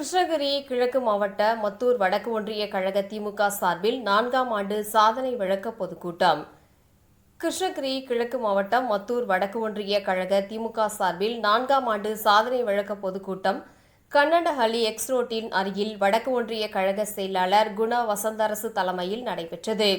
கிருஷ்ணகிரி கிழக்கு மாவட்ட மத்தூர் வடக்கு ஒன்றிய கழக திமுக சார்பில் நான்காம் ஆண்டு சாதனை விளக்க பொதுக்கூட்டம். கிருஷ்ணகிரி கிழக்கு மாவட்டம் மத்தூர் வடக்கு ஒன்றிய கழக திமுக சார்பில் நான்காம் ஆண்டு சாதனை விளக்க பொதுக்கூட்டம். கன்னடஹள்ளி எக்ஸ் ரோட்டின் அருகில் வடக்கு ஒன்றிய கழக செயலாளர் குண வசந்தரசு தலைமையில் நடைபெற்றது.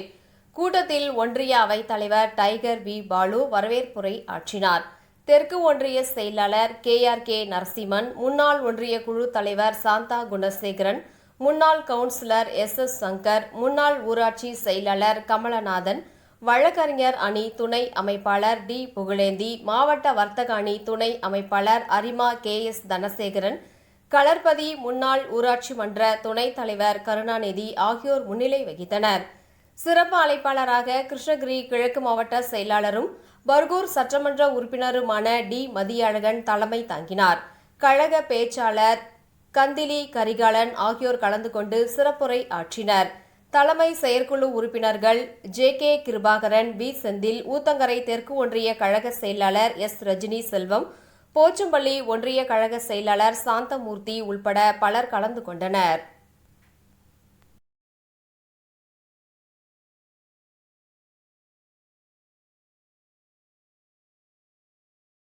கூட்டத்தில் ஒன்றிய அவைத் தலைவர் டைகர் வி. பாலு வரவேற்புரை ஆற்றினார். தெற்கு ஒன்றிய செயலாளர் கே ஆர் கே நரசிம்மன் முன்னாள் ஒன்றிய குழு தலைவர் சாந்தா குணசேகரன் முன்னாள் கவுன்சிலர் எஸ் எஸ் சங்கர் முன்னாள் ஊராட்சி செயலாளர் கமலநாதன் வழக்கறிஞர் அணி துணை அமைப்பாளர் டி புகழேந்தி மாவட்ட வர்த்தக அணி துணை அமைப்பாளர் அரிமா கே எஸ் தனசேகரன் களர்பதி முன்னாள் ஊராட்சி மன்ற துணைத் தலைவர் கருணாநிதி ஆகியோர் முன்னிலை வகித்தனர். சிறப்பு அழைப்பாளராக கிருஷ்ணகிரி கிழக்கு மாவட்ட செயலாளரும் பர்கூர் சட்டமன்ற உறுப்பினருமான டி. மதியழகன் தலைமை தாங்கினார். கழக பேச்சாளர் கந்திலி கரிகாலன் ஆகியோர் கலந்து கொண்டு சிறப்புரை ஆற்றினர். தலைமை செயற்குழு உறுப்பினர்கள் J. K. Kirubakaran P. Senthil Uthangarai தெற்கு ஒன்றிய கழக செயலாளர் எஸ். ரஜினி செல்வம் போச்சம்பள்ளி ஒன்றிய கழக செயலாளர் சாந்தமூர்த்தி உள்பட பலர் கலந்து கொண்டனர்.